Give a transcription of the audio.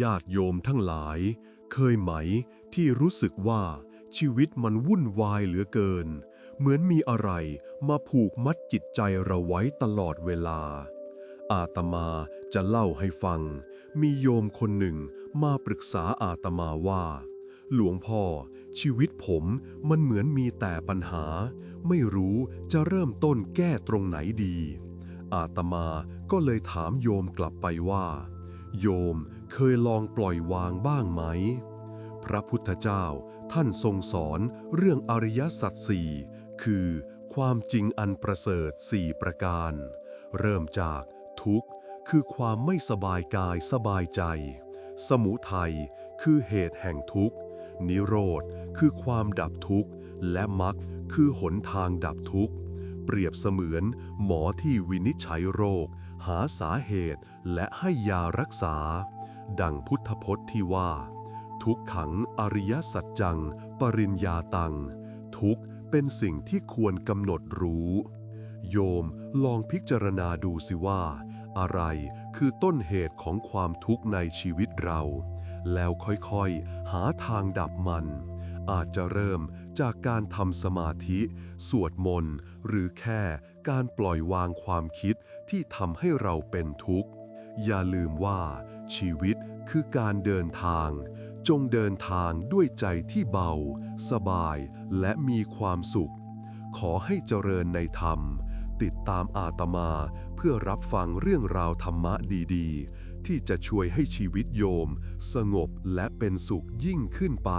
ญาติโยมทั้งหลาย เคยไหมที่รู้สึกว่าชีวิตมันวุ่นวายเหลือเกิน เหมือนมีอะไรมาผูกมัดจิตใจเราไว้ตลอดเวลา อาตมาจะเล่าให้ฟัง มีโยมคนหนึ่งมาปรึกษาอาตมาว่า หลวงพ่อ ชีวิตผมมันเหมือนมีแต่ปัญหา ไม่รู้จะเริ่มต้นแก้ตรงไหนดี อาตมาก็เลยถามโยมกลับไปว่า โยมเคยลองปล่อยวางบ้างไหม พระพุทธเจ้าท่านทรงสอนเรื่องอริยสัจสี่คือ ความจริงอันประเสริฐสี่ประการ เริ่มจากทุกข์คือความไม่สบายกายสบายใจ สมุทัยคือเหตุแห่งทุกข์ นิโรธคือความดับทุกข์ และมรรคคือหนทางดับทุกข์ เปรียบเสมือน หมอที่วินิจฉัยโรค หาสาเหตุและให้ยารักษา ดังพุทธพจน์ที่ว่า ทุกขังอริยสัจจัง ปริญญาตัง ทุกเป็นสิ่งที่ควรกำหนดรู้ โยมลองพิจารณาดูสิว่า อะไรคือต้นเหตุของความทุกข์ในชีวิตเรา แล้วค่อยๆ หาทางดับมัน อาจจะเริ่มจากการทำสมาธิ สวดมนต์ หรือแค่การปล่อยวางความคิดที่ทำให้เราเป็นทุกข์ อย่าลืมว่า ชีวิตคือการเดินทาง จงเดินทางด้วยใจที่เบา สบาย และมีความสุข ขอให้เจริญในธรรม ติดตามอาตมาเพื่อรับฟังเรื่องราวธรรมะดีๆ ที่จะช่วยให้ชีวิตโยม สงบและเป็นสุขยิ่งขึ้นไป